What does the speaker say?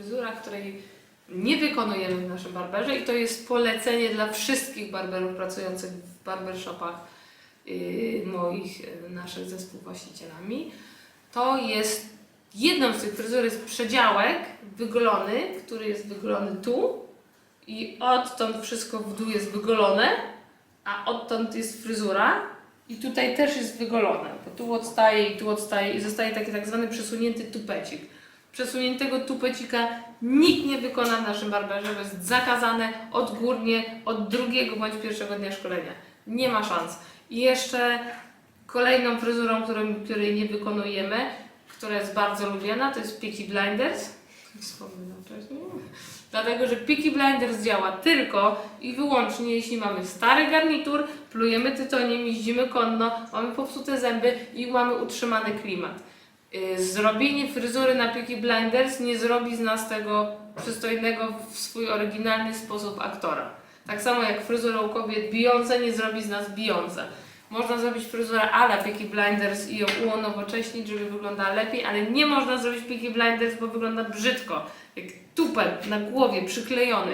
fryzura, której nie wykonujemy w naszym barberze i to jest polecenie dla wszystkich barberów pracujących w barbershopach yy, moich, yy, naszych ze współwłaścicielami. To jest, jedną z tych fryzur jest przedziałek wygolony, który jest wygolony tu i odtąd wszystko w dół jest wygolone, a odtąd jest fryzura i tutaj też jest wygolone, bo tu odstaje i tu odstaje i zostaje taki tak zwany przesunięty tupecik. Przesuniętego tupecika nikt nie wykona w naszym barberze, bo jest zakazane odgórnie od drugiego bądź pierwszego dnia szkolenia. Nie ma szans. I jeszcze kolejną fryzurą, którą, której nie wykonujemy, która jest bardzo lubiana, to jest Peaky Blinders. Wspominam wcześniej. Dlatego, że Peaky Blinders działa tylko i wyłącznie jeśli mamy stary garnitur, plujemy tytoniem, jeździmy konno, mamy popsute zęby i mamy utrzymany klimat. Yy, Zrobienie fryzury na Peaky Blinders nie zrobi z nas tego przystojnego w swój oryginalny sposób aktora. Tak samo jak fryzura u kobiet Beyoncé nie zrobi z nas Beyoncé. Można zrobić fryzurę ala Peaky Blinders i ją unowocześnić, żeby wyglądała lepiej, ale nie można zrobić Peaky Blinders, bo wygląda brzydko. Jak tupet na głowie przyklejony.